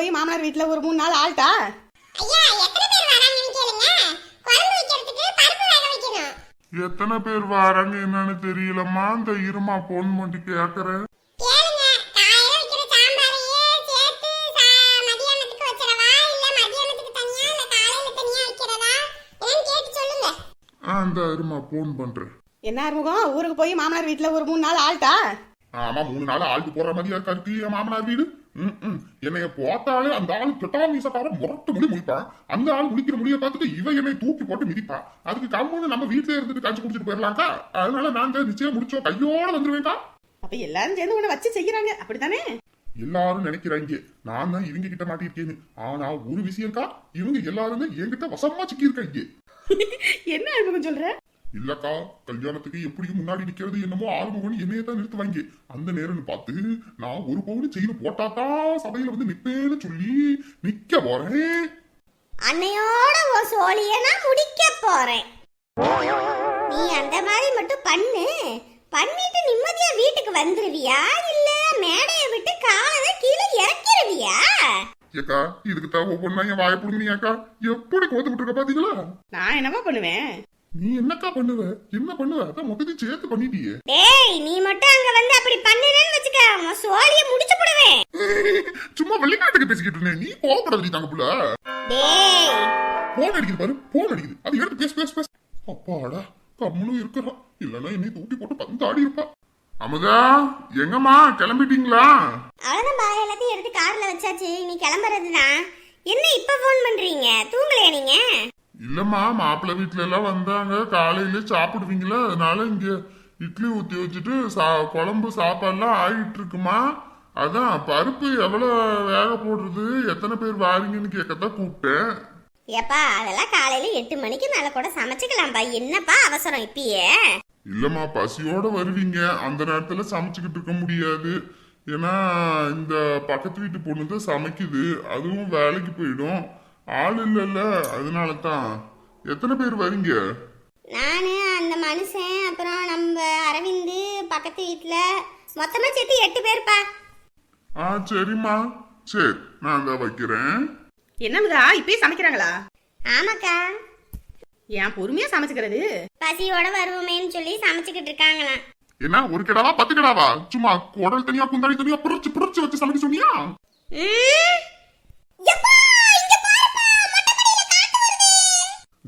போய் மாமனார் வீட்டுல ஒரு மூணு நாள் ஆள்ட்டா? ஐயா எத்தனை பேர் வராங்கன்னு கேளுங்க. குழம்பு வைக்கிறதுக்கு பருப்பு வேக வைக்கணும். எத்தனை பேர் வராங்க என்னன்னு தெரியலம்மா. இந்த இருமா போன் பண்ணி கேக்குறேன். கேளுங்க. காலையில வைக்கிற சாம்பாரையே சேர்த்து சா- மதியானத்துக்கு வச்சிடவா? இல்ல மதியானத்துக்கு தனியா இல்ல காலையில தனியா வைக்கிறதா? என்னன்னு கேட்டு சொல்லுங்க. ஆ இந்த இருமா போன் பண்றேன். என்ன ஆறுமுகம் ஊருக்கு போய் மாமனார் வீட்டுல ஒரு மூணு நாள் ஆள்ட்டா? ஆமா மூணு நாள் ஆளுக்கு போற மாதிரியா இருக்கா? மாமனார் வீடு. என்னைய பார்த்தாலே அந்த ஆள் கெட்டா மீசக்காரன் முரட்டு முடி முடிப்பான் அந்த ஆள் முடிக்கிற முடிய பார்த்துட்டு இவ என்னை தூக்கி போட்டு மிதிப்பா. அதுக்கு கம்முன்னு நம்ம வீட்டுல இருந்துட்டு கஞ்சி குடிச்சிட்டு போயிடலாம்க்கா அதனால நாங்க நிச்சயம் முடிச்சோம் கையோட வந்துருவேன்க்கா. அப்ப எல்லாரும் சேர்ந்து உன்னை வச்சு செய்யறாங்க. அப்படித்தானே? எல்லாரும் நினைக்கிறாங்க. நான் தான் இவங்க கிட்ட மாட்டிருக்கேன்னு ஆனா ஒரு விஷயம்க்கா இவங்க எல்லாருமே என்கிட்ட வசமா சிக்கியிருக்காங்க. என்ன ஆறுமுகம் சொல்ற? இல்லக்கா கல்யாணத்துக்கு எப்படியும் முன்னாடி நிக்கிறது என்னமோ ஆறுமுகன் என்னைய தான் நிறுத்துவாங்க. அந்த நேரம்னு பார்த்து நான் ஒரு பவுன் செயின் போட்டாதான் சபையில வந்து நிப்பேன்னு சொல்லி நிக்க போறேன். அன்னையோட உன் சோழிய நான் முடிக்க போறேன். நீ அந்த மாதிரி மட்டும் பண்ணு. பண்ணிட்டு நிம்மதியா வீட்டுக்கு வந்துருவியா? இல்ல மேடையை விட்டு காலை கீழே இறக்கிருவியா? ஏக்கா இதுக்கு தான் ஒவ்வொன்னா என் வாய புடுங்கினியாக்கா எப்படி கோத்து விட்டுருக்க பாத்தீங்களா? நான் என்னவா பண்ணுவேன்? நீ என்னக்கா பண்ணுவ? என்ன பண்ணுவ? அதான் மொத்தத்தையும் சேர்த்து பண்ணிட்டியே. டேய் நீ மட்டும் அங்க வந்து அப்படி பண்ணினேன்னு வச்சுக்க உன் சோழிய முடிச்சு போடுவேன். சும்மா வெளிநாட்டுக்கு பேசிக்கிட்டு இருந்தேன். நீ கோபப்படாதீங்க தாங்க புள்ள டேய். போன் அடிக்குது பாரு போன் அடிக்குது. அது எடுத்து பேச பேச பேச. அப்பாடா கம்முனும் இருக்கிறான். இல்லன்னா என்னை தூக்கி போட்டு பந்து ஆடி இருப்பா. அமுதா எங்கம்மா? கிளம்பிட்டீங்களா? அவ்வளவுதான் பா எல்லாத்தையும் எடுத்து கார்ல வச்சாச்சு. நீ கிளம்புறதுதான் என்ன இப்ப ஃபோன் பண்றீங்க? தூங்கலையா நீங்க? இல்லம்மா மாப்பிள்ளை வீட்ல எல்லாம் வந்தாங்க. காலையில சாப்பிடுவீங்களா? அதனால இங்க இட்லி ஊத்தி வச்சுட்டு சா குழம்பு சாப்பாடுலாம் ஆகிட்டு இருக்குமா அதான் பருப்பு எவ்வளவு வேக போடுறது? எத்தனை பேர் வாரீங்கன்னு கேட்கத்தான் கூப்பிட்டேன். ஏப்பா அதெல்லாம் காலையில எட்டு மணிக்கு மேல கூட சமைச்சுக்கலாம்ப்பா என்னப்பா அவசரம் இப்பயே? இல்லம்மா பசியோட வருவீங்க. அந்த நேரத்துல சமைச்சுக்கிட்டு இருக்க முடியாது. ஏன்னா இந்த பக்கத்து வீட்டு பொண்ணு தான் சமைக்குது. அதுவும் வேலைக்கு போயிடும். ஆள் இல்லைல்ல அதனால தான் எத்தனை பேர் வரீங்க? நானு அந்த மனுஷன் அப்புறம் நம்ம அரவிந்து பக்கத்து வீட்டுல மொத்தமா சேர்த்து எட்டு பேர்ப்பா. ஆ சரிம்மா. சரி நான் தான் வைக்கிறேன். என்னமுதா இப்பயே சமைக்கிறாங்களா? ஆமாக்கா. ஏன் பொறுமையா சமைச்சுக்கிறது? பசியோட வருவோமேன்னு சொல்லி சமைச்சுக்கிட்டு இருக்காங்களாம். என்ன ஒரு கிடாவா பத்து கிடாவா? சும்மா குடல் தனியா குந்தாடி தனியா புரிச்சு புரிச்சு வச்சு சமைக்க சொன்னியா. எப்பா, இங்க பாருப்பா, மொட்டை மாடியில காத்து வருது.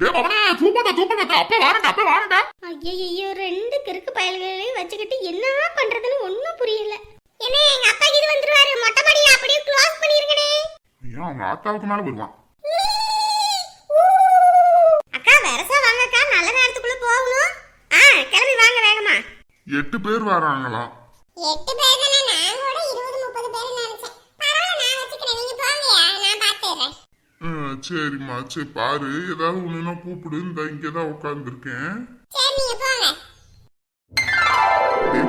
டே அவனே தூப்பாட்டா தூப்பாட்டா அப்ப வாரண்டா அப்ப வாரண்டா ஐயையோ ரெண்டு கிறுக்கு பயல்களையும் வச்சுக்கிட்டு என்ன பண்றதுன்னு ஒண்ணும் புரியல. என்ன எங்க அப்பா இது வந்துருவாரு. மொட்டை அப்படியே க்ளோஸ் பண்ணிருங்கனே ஏன் அவங்க ஆத்தாவுக்கு மேல வருவான். அக்கா வரசா வாங்கக்கா. நல்ல நேரத்துக்குள்ள போகணும். ஆ கிளம்பி வாங்க வேகமா. எட்டு பேர் வராங்களாம். எட்டு பேர் தானே நான் கூட இருபது முப்பது பேர் நினைச்சேன் பரவாயில்ல நான் வச்சுக்கிறேன் நீங்க போங்கயா நான் பாத்துறேன் ம், சரிம்மா. சரி பாரு. ஏதாவது ஒண்ணுன்னா கூப்பிடு. இந்த இங்கதான் உட்காந்துருக்கேன் சரி நீங்க போங்க.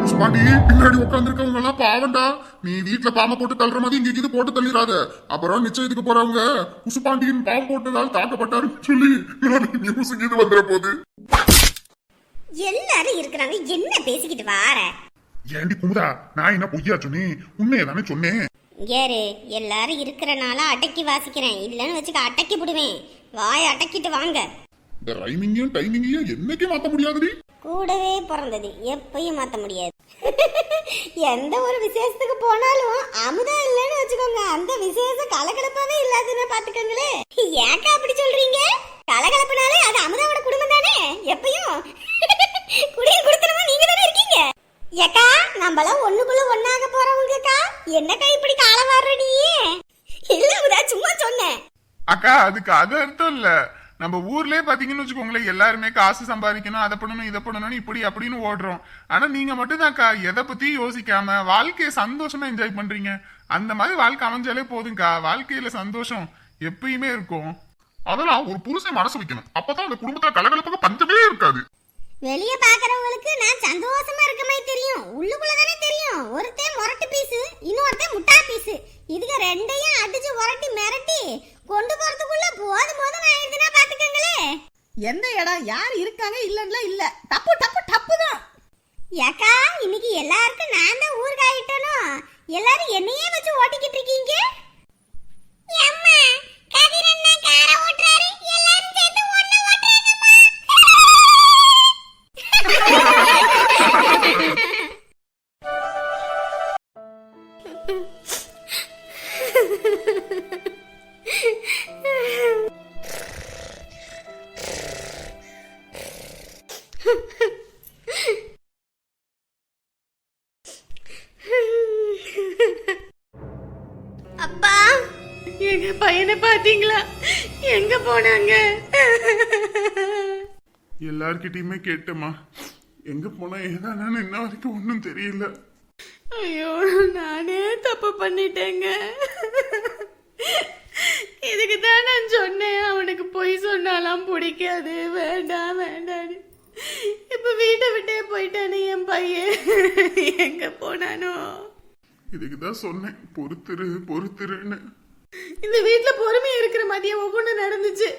புஷ்பாண்டி பின்னாடி உட்காந்துருக்கவங்க எல்லாம் பாவண்டா நீ வீட்டுல பாம்பை போட்டு தள்ளுற மாதிரி இங்க இது போட்டு தள்ளிடாத. அப்புறம் நிச்சயத்துக்கு போறவங்க? புஷ்பாண்டியின் பாம்பு போட்டதால் தாக்கப்பட்டாருன்னு சொல்லி நியூஸ் இது வந்துட போகுது எல்லாரும் இருக்கிறாங்க. என்ன பேசிக்கிட்டு வார? ஏண்டி குமுதா நான் என்ன பொய்யா சொன்னேன்? உண்மையை தானே சொன்னேன். ஏறு எல்லாரும் இருக்கிறனால அடக்கி வாசிக்கிறேன். இல்லைன்னு வச்சுக்க அடக்கி விடுவேன் வாய் அடக்கிட்டு வாங்க. இந்த ரைமிங்கையும் டைமிங்கையும் என்னைக்கு மாத்த முடியாதுடி. கூடவே பிறந்தது. எப்பயும் மாத்த முடியாது. எந்த ஒரு விசேஷத்துக்கு போனாலும் அமுதா இல்லைன்னு வச்சுக்கோங்க. அந்த விசேஷம் கலகலப்பாவே இல்லாதுன்னு பாத்துக்கோங்களே ஏக்கா அப்படி சொல்றீங்க? கலகலப்புனாலே அது அமுதாவோட குடும்பம் தானே? எப்பயும். குடியில் கொடுத்துருமா நீங்க தானே இருக்கீங்க? ஏக்கா நம்மளாம் ஒண்ணுக்குள்ள ஒண்ணாக போறவங்கக்கா என்னக்கா இப்படி வாடுறடி? இல்ல அமுதா சும்மா சொன்னேன் அக்கா அதுக்கு அது அர்த்தம் இல்ல. நம்ம ஊர்லயே பாத்தீங்கன்னு வச்சுக்கோங்களேன் எல்லாருமே காசு சம்பாதிக்கணும் அதை பண்ணணும் இதை பண்ணணும் இப்படி அப்படின்னு ஓடுறோம். ஆனா நீங்க மட்டும் தான்க்கா எதை பத்தி யோசிக்காம வாழ்க்கையை சந்தோஷமா என்ஜாய் பண்றீங்க. அந்த மாதிரி வாழ்க்கை அமைஞ்சாலே போதும்க்கா. வாழ்க்கையில சந்தோஷம் எப்பயுமே இருக்கும். அதெல்லாம் ஒரு புருஷன் மனசு வைக்கணும். அப்பதான் அந்த குடும்பத்துல கலகலப்புக்கு பஞ்சமே இருக்காது. வெளிய பாக்குறவங்களுக்கு எங்க பையனை பாத்தீங்களா? எங்க போனாங்க? எல்லார்கிட்டயுமே கேட்டேம்மா. எங்க போனா ஏதானு இன்ன வரைக்கும் ஒன்றும் தெரியல. ஐயோ நானே தப்பு பண்ணிட்டேங்க. இதுக்கு தான் நான் சொன்னேன் அவனுக்கு பொய் சொன்னாலாம் பிடிக்காது. வேண்டாம் வேண்டான்னு இப்ப வீட்டை விட்டே போயிட்டானே என் பையன். எங்க போனானோ? இதுக்கு தான் சொன்னேன் பொறுத்துரு பொறுத்துருன்னு. இந்த வீட்ல பொறுமை இருக்கிற மதியம் ஒவ்வொன்று நடந்துச்சு.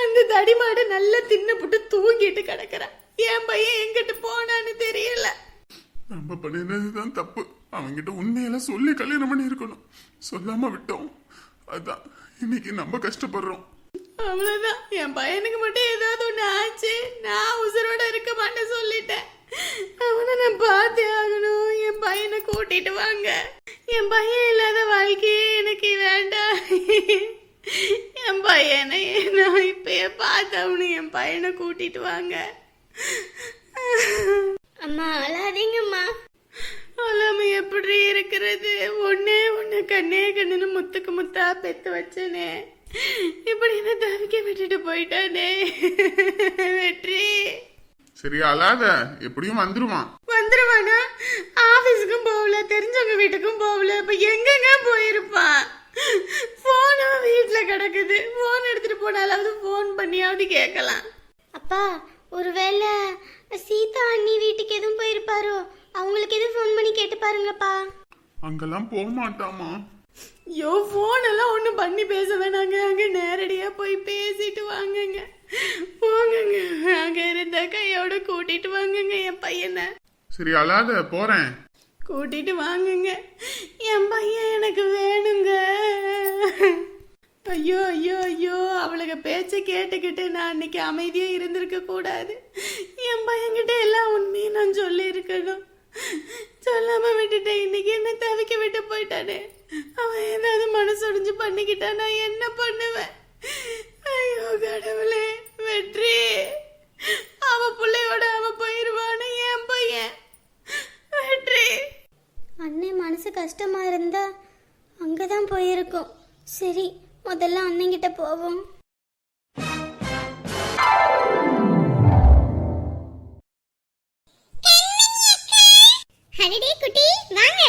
அந்த தடிமாடு நல்லா தின்னு புட்டு தூங்கிட்டு கிடக்குறான். என் பையன் எங்கிட்டு போனான்னு தெரியல. நம்ம பண்ணினது தான் தப்பு. அவங்கிட்ட உண்மையெல்லாம் சொல்லி கல்யாணம் பண்ணி இருக்கணும் சொல்லாம விட்டோம். அதான் இன்னைக்கு நம்ம கஷ்டப்படுறோம். அவ்வளவுதான். என் பையனுக்கு மட்டும் ஏதாவது ஒண்ணு ஆச்சு. நான் உசுரோட இருக்க மாட்டேன் சொல்லிட்டேன். அவனை நான் பார்த்தே ஆகணும். என் பையனை கூட்டிட்டு வாங்க. பையன் இல்லாத வாழ்க்கையே எனக்கு வேண்டாம் என் பையனை நான் இப்பயே பார்த்தவனு என் பையனை கூட்டிட்டு வாங்க. அம்மா அழாதீங்கம்மா. அல்லாம எப்படி இருக்கிறது? ஒன்னே ஒண்ணு கண்ணே கண்ணுன்னு முத்துக்கு முத்தா பெத்து வச்சனே. இப்படி என்ன தவிக்க விட்டுட்டு போயிட்டானே. வெற்றி. சரி அழாத. எப்படியும் வந்துருவான். வந்துருவானா தெரிஞ்சவங்க வீட்டுக்கும் போகல. இப்ப எங்கெங்க போயிருப்பான் போனும் வீட்டுல கிடக்குது. போன் எடுத்துட்டு போனாலாவது போன் பண்ணியாவது கேட்கலாம். அப்பா ஒருவேளை சீதா அண்ணி வீட்டுக்கு எதுவும் போயிருப்பாரோ? அவங்களுக்கு எதுவும் ஃபோன் பண்ணி கேட்டு பாருங்கப்பா. அங்கெல்லாம் போக மாட்டாமா ஐயோ ஃபோன் எல்லாம் ஒன்றும் பண்ணி பேச வேணாங்க. அங்கே நேரடியாக போய் பேசிட்டு வாங்கங்க. போங்கங்க. அங்கே இருந்த கையோட கூட்டிட்டு வாங்கங்க என் பையனை. சரி அழாத போறேன். கூட்டிட்டு வாங்குங்க. என் பையன் எனக்கு வேணுங்க. ஐயோ ஐயோ ஐயோ அவளுக்கு பேச்சை கேட்டுக்கிட்டு நான் அன்னைக்கு அமைதியா இருந்திருக்க கூடாது. என் பையன்கிட்ட எல்லாம் உண்மையும் நான் சொல்லியிருக்கணும். சொல்லாமல் சொல்லாம விட்டுட்டேன். இன்னைக்கு என்ன தவிக்க விட்டு போயிட்டானே. அவன் ஏதாவது மனசொடிஞ்சு பண்ணிக்கிட்டா நான் என்ன பண்ணுவேன்? ஐயோ கடவுளே வெற்றி அவ பிள்ளையோட அவ போயிருவானு என் பையன் வெற்றி அண்ணன் மனசு கஷ்டமா இருந்தா அங்கதான் போயிருக்கோம். சரி முதல்ல அண்ணங்கிட்ட போவோம். ஹரிடே குட்டி வாங்க.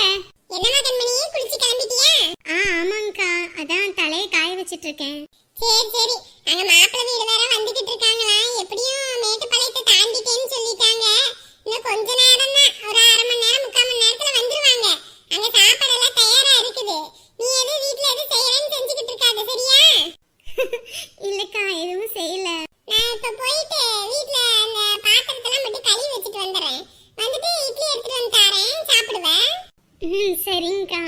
என்னமா கண்மணி குளிச்சு கிளம்பிட்டியா? ஆ ஆமாங்கக்கா. அதான் தலையை காய வச்சிட்டு இருக்கேன். சரி சரி. அங்க மாப்பிள்ளை வீடு வேற வந்துகிட்டு இருக்காங்களா எப்படியும் மேட்டுப்பாளையத்தை தாண்டிட்டேன்னு சொல்லிட்டாங்க இன்னும் கொஞ்ச நேரம் தான் ஒரு அரை மணி நேரம் முக்கால் மணி நேரத்துல வந்துருவாங்க அங்க சாப்பாடு எல்லாம் தயாரா இருக்குது நீ எதுவும் வீட்ல எதுவும் செய்யறேன்னு செஞ்சுக்கிட்டு இருக்காத சரியா இல்லக்கா எதுவும் செய்யல நான் இப்ப போயிட்டு வீட்ல அந்த பாத்திரத்தெல்லாம் மட்டும் கழுவி வச்சுட்டு வந்துடுறேன் வந்துட்டு இட்லி எடுத்துட்டு வந்து தரேன் சாப்பிடுவேன் ம் சரிங்கக்கா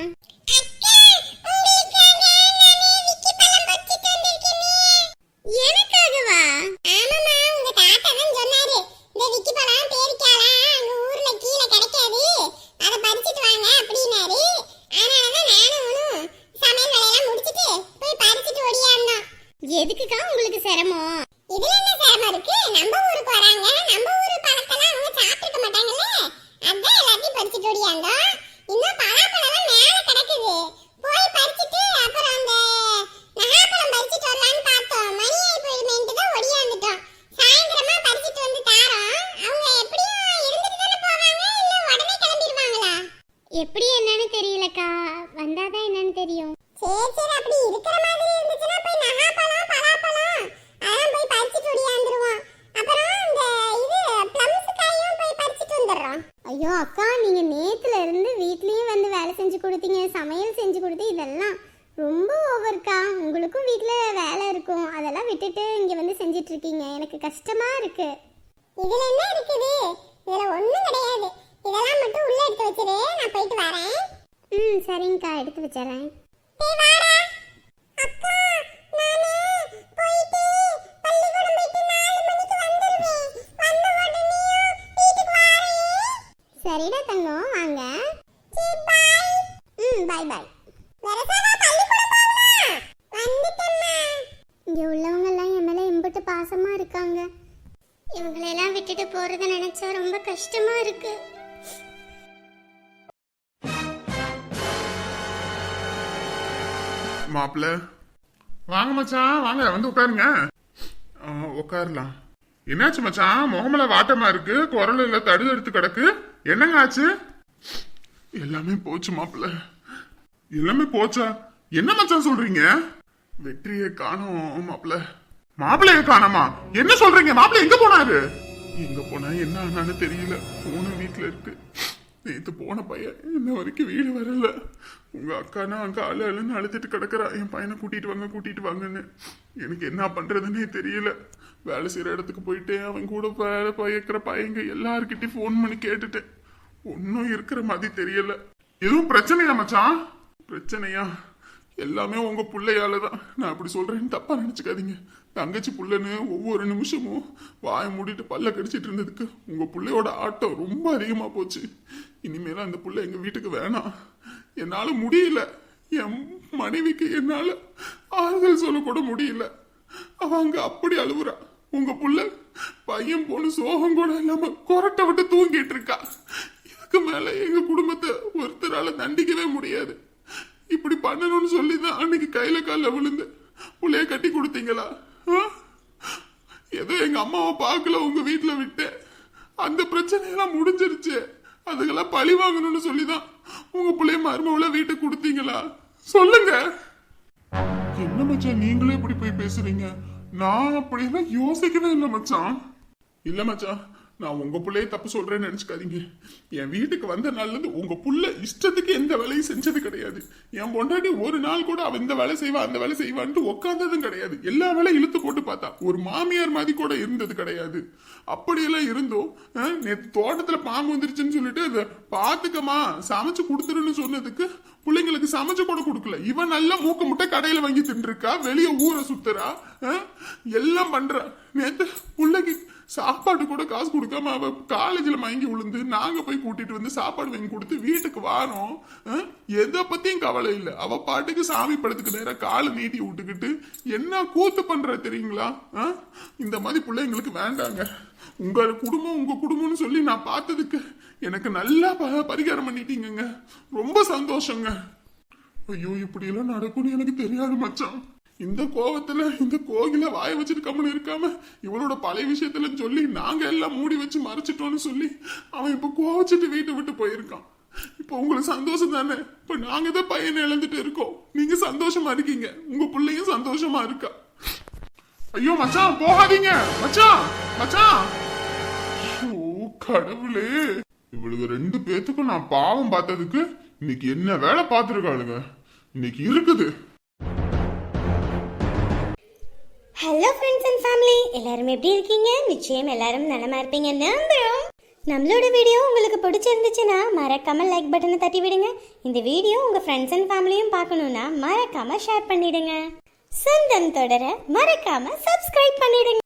எனக்காகவா ஆமாமா உங்க தாத்தா தான் சொன்னாரு இந்த விக்கி பழம் பேரிக்காலாம் அங்க ஊர்ல கீழே கிடைக்காது அதை பறிச்சிட்டு வாங்க அப்படின்னாரு அதனாலதான் நானும் அவனும் சமையல் வேலையெல்லாம் முடிச்சிட்டு போய் பறிச்சிட்டு ஓடியாந்தோம் எதுக்குக்கா உங்களுக்கு சிரமம்? இதுல என்ன சிரமம் இருக்கு? நம்ம ஊருக்கு வராங்க. நம்ம ஊரு பழத்தெல்லாம் அவங்க சாப்பிட்டுக்க மாட்டாங்கல்ல? அதான் எல்லாத்தையும் பறிச்சிட்டு ஓடியாந்தோம் இன்னும் பலாப்பழம் மேல கிடக்குது. போய் பறிச்சிட்டு அப்புறம் அந்த நகாப்பழம் பறிச்சிட்டு வரலான்னு பார்த்தோம். மணி ஆகி போயிடுமேன்ட்டு தான் ஒடியாந்துட்டோம் சாயந்தரமா பறிச்சிட்டு வந்து தாரோம். அவங்க எப்படியும் இருந்துட்டு தானே போவாங்க? இல்ல உடனே கிளம்பிடுவாங்களா? எப்படி என்னன்னு தெரியலக்கா. வந்தாதான் என்னன்னு தெரியும். சரி சரி. அப்படி இருக்கிற மாதிரி இருந்துச்சுன்னா போய் நகாப்பழம் பலாப்பழம் அதெல்லாம் போய் பறிச்சிட்டு ஒடியாந்துருவோம் அப்புறம் இந்த இது பிளம்ஸ் காயும் போய் பறிச்சிட்டு வந்துடுறோம் ஐயோ அக்கா நீங்க நேத்துல இருந்து வீட்லயும் வந்து வேலை செஞ்சு கொடுத்தீங்க சமையல் செஞ்சு கொடுத்து இதெல்லாம் ரொம்ப ஓவர்க்கா உங்களுக்கும் வீட்ல வேலை இருக்கும் அதெல்லாம் விட்டுட்டு இங்க வந்து செஞ்சிட்டு இருக்கீங்க எனக்கு கஷ்டமா இருக்கு இதுல என்ன இருக்குது? இதுல ஒண்ணும் கிடையாது. இதெல்லாம் மட்டும் உள்ள எடுத்து வச்சிரு. நான் போயிட்டு வரேன். ம் சரிங்கக்கா. எடுத்து வச்சிடறேன் சரிடா தங்கம். வாங்க. ம் பாய் பாய். இங்க உள்ளவங்க எல்லாம் என் மேல எம்பிட்டு பாசமா இருக்காங்க. இவங்களெல்லாம் விட்டுட்டு போறத நினைச்சா ரொம்ப கஷ்டமா இருக்கு. மாப்பிள்ள. வாங்க மச்சான் வாங்க வந்து உட்காருங்க. உட்காரலாம். என்னாச்சு மச்சான்? முகமல வாட்டமா இருக்கு? குரல் இல்ல தடு எடுத்து கிடக்கு. என்னங்க ஆச்சு? எல்லாமே போச்சு மாப்பிள்ள. எல்லாமே போச்சா? என்ன மச்சான் சொல்றீங்க? வெற்றியை காணோம் மாப்பிள்ள. மாப்பிள்ளைய காணோமா என்ன சொல்றீங்க? மாப்பிள்ளை எங்க போனாரு? எங்க போனா என்ன ஆனான்னு தெரியல. போன வீட்டுல இருக்கு. நேத்து போன பையன் இன்ன வரைக்கும் வீடு வரல. உங்க அக்கானா அங்க அழு அழுன்னு அழுதுட்டு கிடக்குறா. என் பையனை கூட்டிட்டு வாங்க கூட்டிட்டு வாங்கன்னு. எனக்கு என்ன பண்றதுன்னே தெரியல. வேலை செய்யற இடத்துக்கு போயிட்டு அவன் கூட வேலை பயக்கிற பையங்க எல்லாருக்கிட்டையும் ஃபோன் பண்ணி கேட்டுட்டேன். ஒன்றும் இருக்கிற மாதிரி தெரியல. எதுவும் பிரச்சனையா மச்சான்? பிரச்சனையா? எல்லாமே உங்க பிள்ளையால தான் நான் அப்படி சொல்றேன்னு தப்பா நினைச்சுக்காதீங்க. தங்கச்சி புள்ளன்னு ஒவ்வொரு நிமிஷமும் வாய மூடிட்டு பல்ல கடிச்சிட்டு இருந்ததுக்கு உங்க பிள்ளையோட ஆட்டம் ரொம்ப அதிகமா போச்சு. இனிமேல அந்த புள்ள எங்க வீட்டுக்கு வேணாம். என்னால முடியல. என் மனைவிக்கு என்னால ஆறுதல் சொல்ல கூட முடியல. அவ அங்க அப்படி அழுவுறா. உங்க புள்ள பையன் போன சோகம் கூட இல்லாம கொரட்டை விட்டு தூங்கிட்டு இருக்கா. இதுக்கு மேல எங்க குடும்பத்தை ஒருத்தரால தண்டிக்கவே முடியாது. இப்படி பண்ணணும்னு சொல்லி தான் அன்னைக்கு கையில கால விழுந்து புள்ளைய கட்டி கொடுத்தீங்களா? ஏதோ எங்க அம்மாவை பார்க்கல உங்க வீட்டுல விட்டேன் அந்த பிரச்சனையெல்லாம் முடிஞ்சிருச்சு. அதுக்கெல்லாம் பழி வாங்கணும்னு சொல்லி தான் உங்க பிள்ளைய மருமவுல வீட்டுக்கு கொடுத்தீங்களா? சொல்லுங்க. என்ன மச்சான் நீங்களே இப்படி போய் பேசுறீங்க? நான் அப்படியெல்லாம் யோசிக்கவே இல்லை மச்சான். இல்ல மச்சான் நான் உங்க பிள்ளைய தப்பு சொல்றேன்னு நினைச்சுக்காதீங்க. என் வீட்டுக்கு வந்த நாள்லேருந்து உங்க புள்ள இஷ்டத்துக்கு எந்த வேலையும் செஞ்சது கிடையாது. என் பொண்டாட்டி ஒரு நாள் கூட அவன் இந்த வேலை செய்வா அந்த வேலை செய்வான்ட்டு உட்காந்ததும் கிடையாது. எல்லா வேலையும் இழுத்து போட்டு பார்த்தா ஒரு மாமியார் மாதிரி கூட இருந்தது கிடையாது. அப்படியெல்லாம் இருந்தோம். நேற்று தோட்டத்தில் பாம்பு வந்துருச்சுன்னு சொல்லிட்டு அதை பார்த்துக்கமா சமைச்சு கொடுத்துருன்னு சொன்னதுக்கு பிள்ளைங்களுக்கு சமைச்சு கூட கொடுக்கல. இவன் நல்லா மூக்க முட்டை கடையில் வாங்கி தின்றுருக்கா வெளியே ஊரை சுத்துறா எல்லாம் பண்றா. நேற்று பிள்ளைக்கு சாப்பாடு கூட காசு கொடுக்காம அவ காலேஜில் மயங்கி விழுந்து நாங்கள் போய் கூட்டிட்டு வந்து சாப்பாடு வாங்கி கொடுத்து வீட்டுக்கு வாரோம் எதை பத்தியும் கவலை இல்லை. அவ பாட்டுக்கு சாமி படத்துக்கு நேராக காலை நீட்டி விட்டுக்கிட்டு என்ன கூத்து பண்ற தெரியுங்களா? இந்த மாதிரி பிள்ளை எங்களுக்கு வேண்டாங்க. உங்கள் குடும்பம் உங்கள் குடும்பம்னு சொல்லி நான் பார்த்ததுக்கு எனக்கு நல்லா ப- பரிகாரம் பண்ணிட்டீங்கங்க. ரொம்ப சந்தோஷங்க. ஐயோ இப்படியெல்லாம் நடக்கும்னு எனக்கு தெரியாது மச்சான். இந்த கோவத்துல இந்த கோகில வாய வச்சுட்டு இருக்காம இவளோட பழைய விஷயத்துல சொல்லி நாங்க எல்லாம் மூடி வச்சு மறைச்சிட்டோம்னு சொல்லி அவன் இப்ப கோவச்சிட்டு வீட்டை விட்டு போயிருக்கான். இப்ப உங்களுக்கு சந்தோஷம் தானே? இப்ப நாங்க தான் பையனை இழந்துட்டு இருக்கோம். நீங்க சந்தோஷமா இருக்கீங்க. உங்க பிள்ளையும் சந்தோஷமா இருக்கா? ஐயோ மச்சான் போகாதீங்க! மச்சான் மச்சான்! ஓ கடவுளே! இவளுக்கு ரெண்டு பேத்துக்கும் நான் பாவம் பார்த்ததுக்கு இன்னைக்கு என்ன வேலை பார்த்துருக்காளுங்க இன்னைக்கு இருக்குது. ஹலோ ஃப்ரெண்ட்ஸ் அண்ட் ஃபேமிலி எல்லாரும் எப்படி இருக்கீங்க? நிச்சயம் எல்லாரும் நலமா இருப்பீங்க. நம்புறோம் நம்மளோட வீடியோ உங்களுக்கு பிடிச்சிருந்துச்சுன்னா மறக்காம லைக் பட்டனை தட்டி விடுங்க. இந்த வீடியோ உங்க ஃப்ரெண்ட்ஸ் அண்ட் ஃபேமிலியும் பார்க்கணும்னா மறக்காம ஷேர் பண்ணிடுங்க. சொந்தம் தொடர மறக்காம சப்ஸ்கிரைப் பண்ணிடுங்க.